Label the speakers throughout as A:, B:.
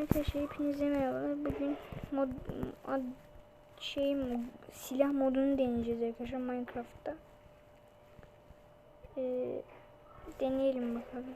A: Arkadaşlar hepinize merhabalar. Bugün mod ad, şey silah modunu deneyeceğiz arkadaşlar Minecraft'ta. Ee, deneyelim bakalım.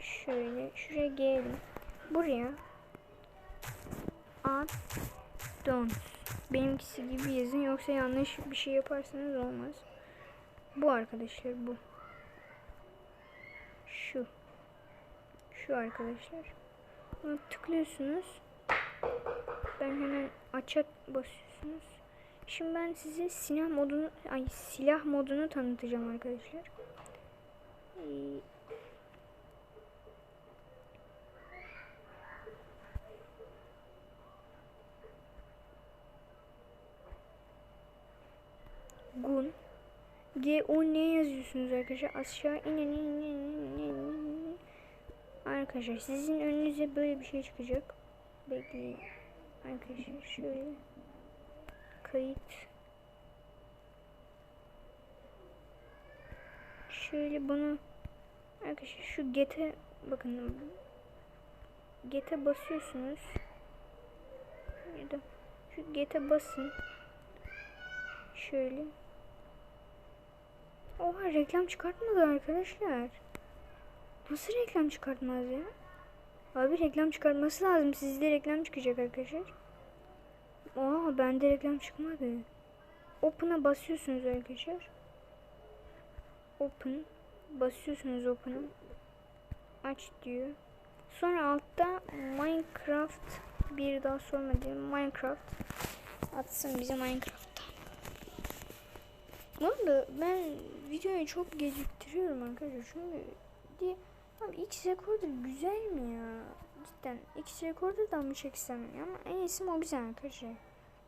A: Şöyle şuraya gelelim. Buraya add don't benimkisi gibi yazın yoksa yanlış bir şey yaparsanız olmaz. Bu arkadaşlar bu. Şu. Şu arkadaşlar. Buna tıklıyorsunuz. Ben hemen aça basıyorsunuz. Şimdi ben size silah modunu ay silah modunu tanıtacağım arkadaşlar. Ee, Gun G O N yazıyorsunuz arkadaşlar. Aşağı inin inin inin inin. Arkadaşlar sizin önünüze böyle bir şey çıkacak. Bekleyin. Arkadaşlar şöyle. Kayıt. Şöyle bunu arkadaşlar şu get'e bakın. Get'e basıyorsunuz. Ya da şu get'e basın. Şöyle. Oha reklam çıkartmadı arkadaşlar. Nasıl reklam çıkartmaz ya? Abi reklam çıkartması lazım. Sizde reklam çıkacak arkadaşlar. Oha bende reklam çıkmadı. Open'a basıyorsunuz arkadaşlar. Open. Basıyorsunuz Open'a. Aç diyor. Sonra altta Minecraft bir daha sorma. Minecraft. Atsın bize Minecraft'ta. Bu arada ben videoyu çok geciktiriyorum arkadaşlar. Çünkü diye abi X Recorder güzel mi ya? Cidden X Recorder'dan mı çeksem ya? Ama en iyisi Mobizen arkadaşlar.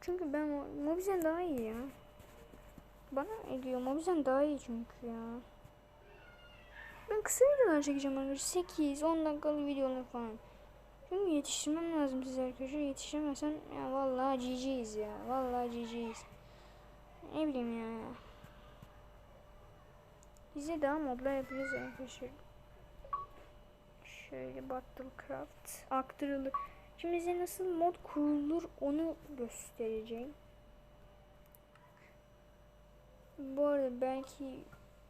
A: Çünkü ben Mo- Mobizen daha iyi ya. Bana ediyor. Mobizen daha iyi çünkü ya. Ben kısa videolar çekeceğim arkadaşlar. 8-10 dakikalık videolar falan. Çünkü yetiştirmem lazım size arkadaşlar. Yetiştiremezsem ya vallahi GG'yiz ya. Vallahi GG'yiz. Ne bileyim ya. Bize daha modlar yapacağız arkadaşlar. Şöyle Battlecraft aktarılır. Şimdi size nasıl mod kurulur onu göstereceğim. Bu arada belki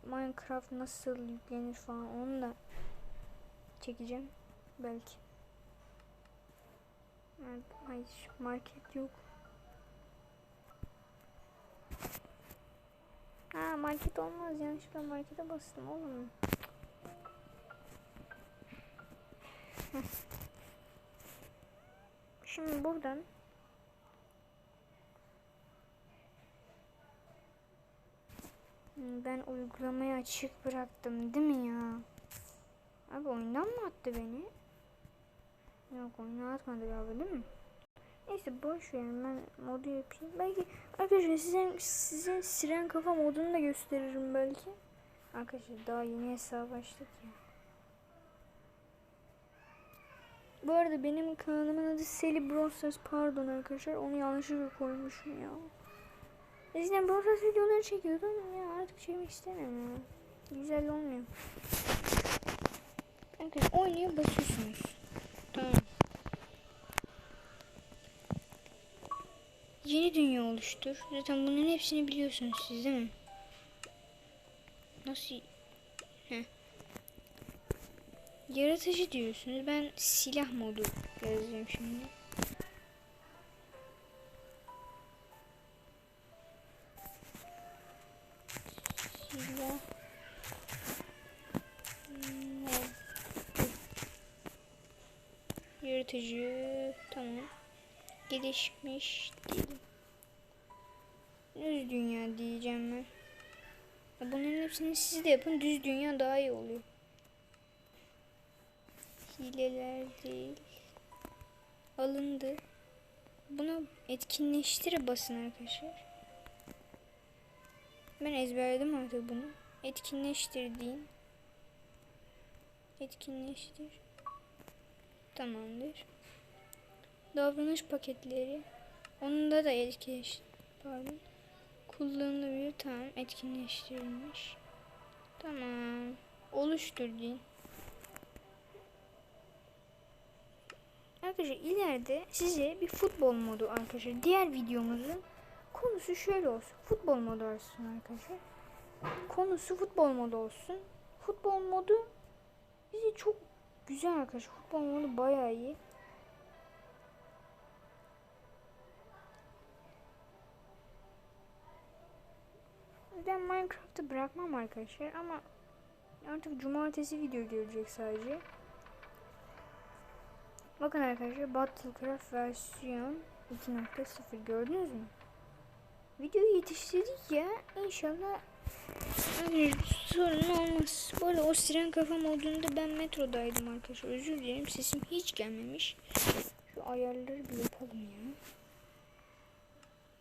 A: Minecraft nasıl yüklenir falan onu da çekeceğim. Belki. Hayır market yok. Market olmaz yanlışlıkla markete bastım oğlum. Şimdi buradan ben uygulamayı açık bıraktım değil mi ya? Abi oyundan mı attı beni? Yok oyuna atmadı galiba değil mi? Neyse boş verin ben modu yapayım. Belki arkadaşlar size, size siren kafa modunu da gösteririm belki. Arkadaşlar daha yeni hesap açtık ya. Bu arada benim kanalımın adı Seli Brosas pardon arkadaşlar onu yanlışlıkla koymuşum ya. Eskiden Brosas videoları çekiyordum ya artık çekmek istemiyorum ya. Güzel olmuyor. Arkadaşlar oynuyor basıyorsunuz. Tamam. Yeni dünya oluştur. Zaten bunların hepsini biliyorsunuz siz değil mi? Nasıl? Heh. Yaratıcı diyorsunuz. Ben silah modu yazacağım şimdi. Silah modu. Yaratıcı. Tamam. Gelişmiş diyelim. Düz dünya diyeceğim ben. Ya Bunların hepsini siz de yapın. Düz dünya daha iyi oluyor. Hileler değil. Alındı. Buna etkinleştir basın arkadaşlar. Ben ezberledim artık bunu. Etkinleştir deyin. Etkinleştir. Tamamdır. Davranış paketleri. Onda da etkileş. Pardon. Kullanılabilir tamam etkinleştirilmiş. Tamam. Oluştur. Arkadaşlar ileride size bir futbol modu arkadaşlar. Diğer videomuzun konusu şöyle olsun. Futbol modu olsun arkadaşlar. Konusu futbol modu olsun. Futbol modu bize çok güzel arkadaşlar. Futbol modu bayağı iyi. Ben Minecraft'ı bırakmam arkadaşlar ama artık cumartesi video gelecek sadece. Bakın arkadaşlar Battlecraft versiyon 2.0 gördünüz mü? Videoyu yetiştirdik ya. İnşallah hani sorun olmaz. Bu arada o siren kafa modunda ben metrodaydım arkadaşlar. Özür dilerim sesim hiç gelmemiş. Şu ayarları bir yapalım ya.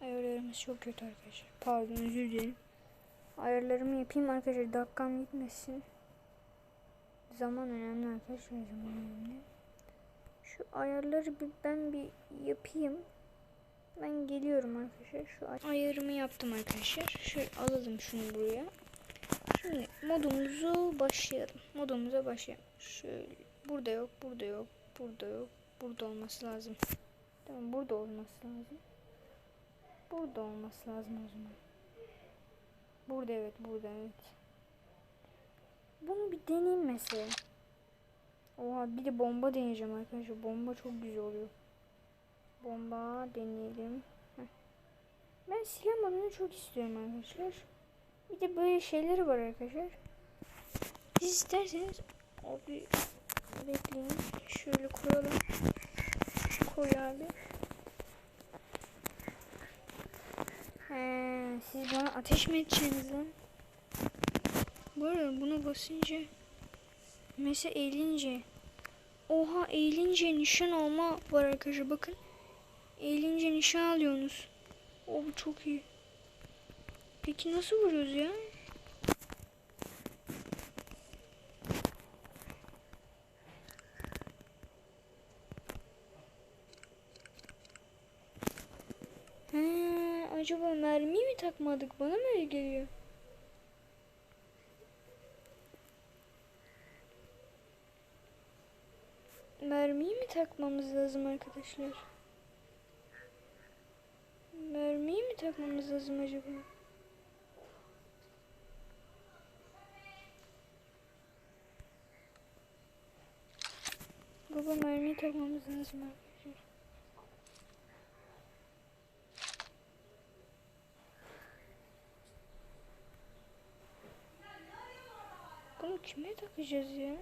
A: Ayarlarımız çok kötü arkadaşlar. Pardon özür dilerim. Ayarlarımı yapayım arkadaşlar. Dakikam gitmesin. Zaman önemli arkadaşlar. Zaman önemli. Şu ayarları bir ben bir yapayım. Ben geliyorum arkadaşlar. Şu ay- ayarımı yaptım arkadaşlar. Şöyle alalım şunu buraya. Şimdi modumuzu başlayalım. Modumuza başlayalım. Şöyle burada yok, burada yok, burada yok. Burada olması lazım. Tamam burada olması lazım. Burada olması lazım o zaman. Burada evet, burada evet. Bunu bir deneyeyim mesela. Oha bir de bomba deneyeceğim arkadaşlar. Bomba çok güzel oluyor. Bomba deneyelim. Ben silah modunu çok istiyorum arkadaşlar. Bir de böyle şeyleri var arkadaşlar. Siz isterseniz abi bekleyin. Şöyle koyalım. Koy abi. Siz bana ateş mi edeceksiniz lan? Bu arada buna basınca mesela eğilince Oha eğilince nişan alma var arkadaşlar bakın. Eğilince nişan alıyorsunuz. O bu çok iyi. Peki nasıl vuruyoruz ya? He, acaba mermi mi takmadık? Bana mı öyle geliyor? Mermiyi mi takmamız lazım arkadaşlar? Mermiyi mi takmamız lazım acaba? Baba mermiyi takmamız lazım arkadaşlar. Bunu kime takacağız ya?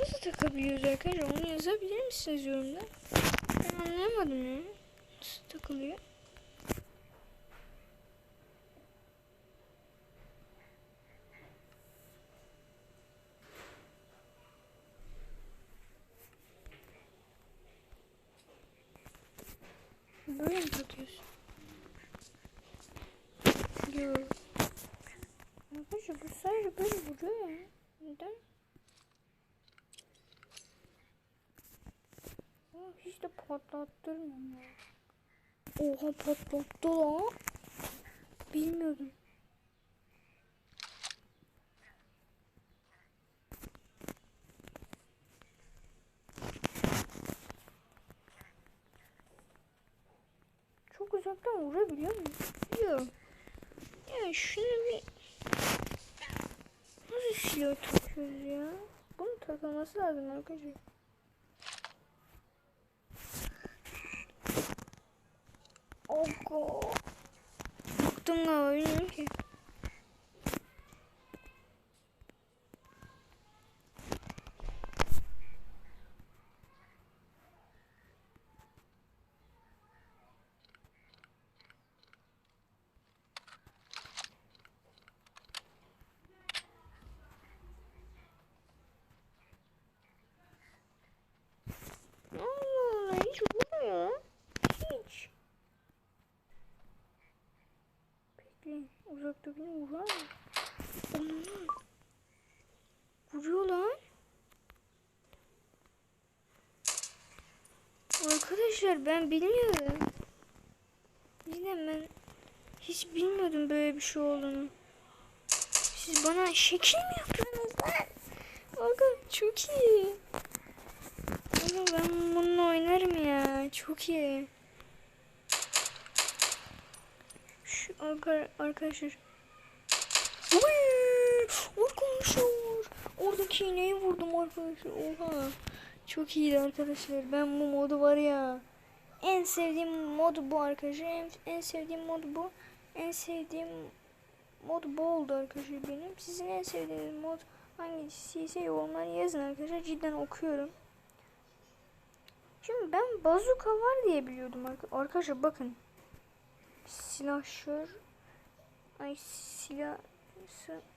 A: Nasıl takabiliyoruz arkadaşlar? Onu yazabilir misiniz yorumda? Ben anlayamadım ya. Nasıl takılıyor? Böyle mi takıyorsun? Yok. Arkadaşlar bu sadece böyle vuruyor ya. Neden? Aa, hiç de patlattırmıyor. Oha patlattı lan. Bilmiyordum. Çok uzaktan vurabiliyor mu? Yok. Ya şunu bir... Nasıl silah takıyoruz ya? Bunun takılması lazım arkadaşlar. Ogo. Bıktım bir uzakta bir uğra. Onun vuruyor lan. Arkadaşlar ben bilmiyorum. Yine ben hiç bilmiyordum böyle bir şey olduğunu. Siz bana şekil mi yapıyorsunuz lan? Bakın çok iyi. Ama ben bununla oynarım ya. Çok iyi. Arkadaşlar. Uy! Arkadaşlar. Oradaki iğneyi vurdum arkadaşlar. Oha. Çok iyiydi arkadaşlar. Ben bu modu var ya. En sevdiğim mod bu arkadaşlar. En, en sevdiğim mod bu. En sevdiğim mod bu oldu arkadaşlar benim. Sizin en sevdiğiniz mod hangisiyse yorumlara yazın arkadaşlar. Cidden okuyorum. Şimdi ben bazuka var diye biliyordum arka- arkadaşlar bakın. Silahşör. Ay silah.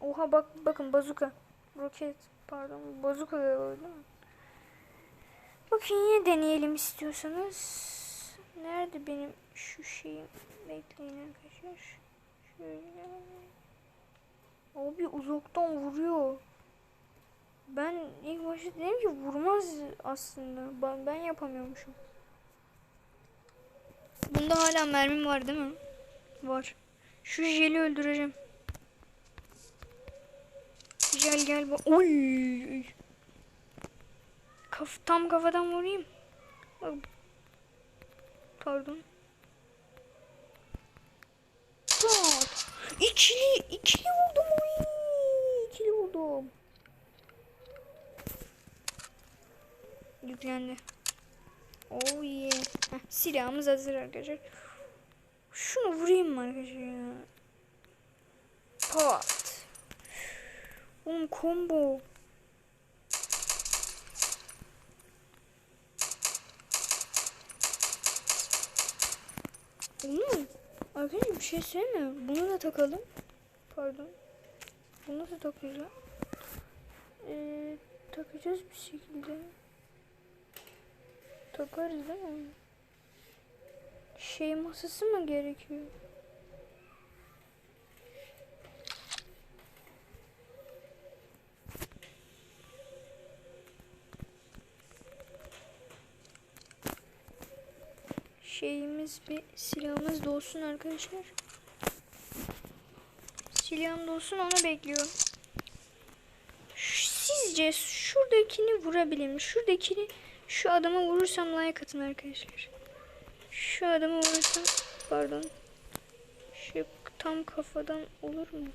A: Oha bak bakın bazuka. Roket pardon bazuka galiba mi? Bakın yine deneyelim istiyorsanız. Nerede benim şu şeyim? Bekleyin arkadaşlar. Şöyle. Abi uzaktan vuruyor. Ben ilk başta dedim ki vurmaz aslında. Ben, ben yapamıyormuşum. Bunda hala mermim var değil mi? Var. Şu jeli öldüreceğim. Gel gel. Oy. Kaf tam kafadan vurayım. Pardon. Pat. İkili, ikili vurdum. Oy. İkili vurdum. Yüklendi. Oh yeah. Heh, silahımız hazır arkadaşlar. Şunu vurayım mı arkadaşlar ya? Pat. Oğlum combo. Oğlum arkadaşlar bir şey söyleme. Bunu da takalım. Pardon. Bunu da takacağım. Ee, takacağız bir şekilde. Takarız değil mi? Şey masası mı gerekiyor? Şeyimiz bir silahımız da olsun arkadaşlar. Silahım da olsun onu bekliyorum. Sizce şuradakini vurabilir mi? Şuradakini şu adama vurursam like atın arkadaşlar. Şu adama vurursam pardon. Şu tam kafadan olur mu?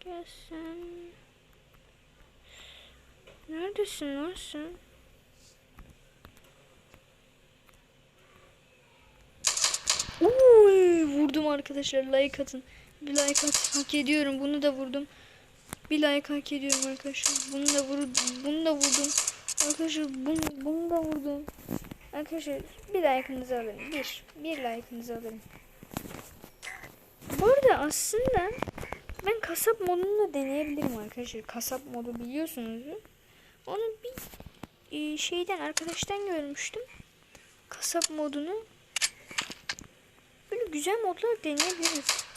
A: Gel sen. Neredesin lan sen? Uy, vurdum arkadaşlar like atın. Bir like at. Hak ediyorum. Bunu da vurdum. Bir like hak ediyorum arkadaşlar. Bunu da vurdum. Bunu da vurdum. Arkadaşlar bunu, bunu da vurdum. Arkadaşlar bir like'ınızı alın. Bir. Bir like'ınızı alın. Bu arada aslında ben kasap modunu da deneyebilirim arkadaşlar. Kasap modu biliyorsunuz. Onu bir e, şeyden arkadaştan görmüştüm. Kasap modunu. Böyle güzel modlar deneyebiliriz.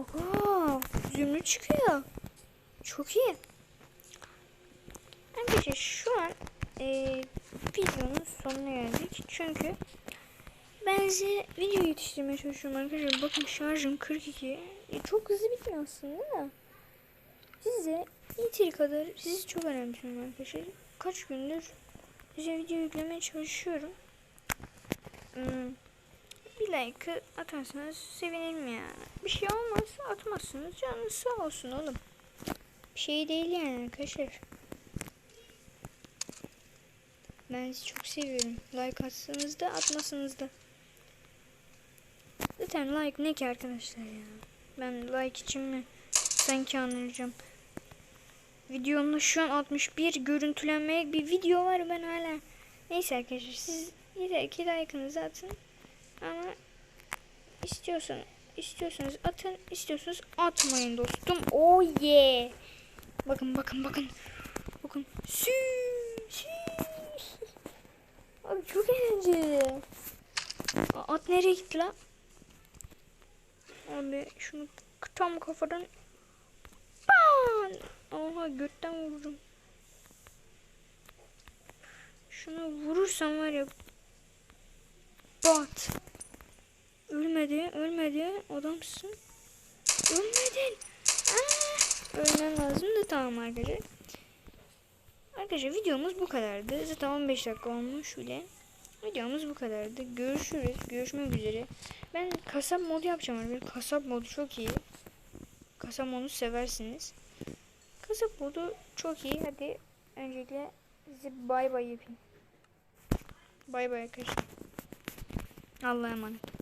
A: Oha, zümrüt çıkıyor. Çok iyi. Arkadaşlar şu an e, videonun sonuna geldik. Çünkü ben size video yetiştirmeye çalışıyorum arkadaşlar. Bakın şarjım 42. E, çok hızlı bitmiyor aslında da. Size yeteri kadar sizi çok önemsiyorum arkadaşlar. Kaç gündür size video yüklemeye çalışıyorum. Hmm. Bir like atarsanız sevinirim yani. Bir şey olmazsa atmazsınız. Canınız sağ olsun oğlum. Bir şey değil yani arkadaşlar. Ben sizi çok seviyorum. Like atsanız da atmasanız da. Zaten like ne ki arkadaşlar ya. Ben like için mi sanki anlayacağım. Videomda şu an 61 görüntülenmeye bir video var ben hala. Neyse arkadaşlar siz yeter ki like'ınızı atın. Ama istiyorsan istiyorsanız atın, istiyorsanız atmayın dostum. Oh yeah. Bakın bakın bakın. Bakın. Sü, sü. Abi çok eğlenceli. At nereye gitti lan? Abi şunu tam kafadan Bam! Lan! Oha götten vururum. Şunu vurursam var ya. Bat. Ölmedi, ölmedi. Adamsın. Ölmedin. Aa, ölmen lazımdı tamam arkadaşlar. Arkadaşlar videomuz bu kadardı. Zaten 15 dakika olmuş bile. Videomuz bu kadardı. Görüşürüz. Görüşmek üzere. Ben kasap modu yapacağım arkadaşlar. Kasap modu çok iyi. Kasap modu seversiniz. Kasap modu çok iyi. Hadi öncelikle size bay bay yapayım. Bay bay arkadaşlar. Allah'a emanet.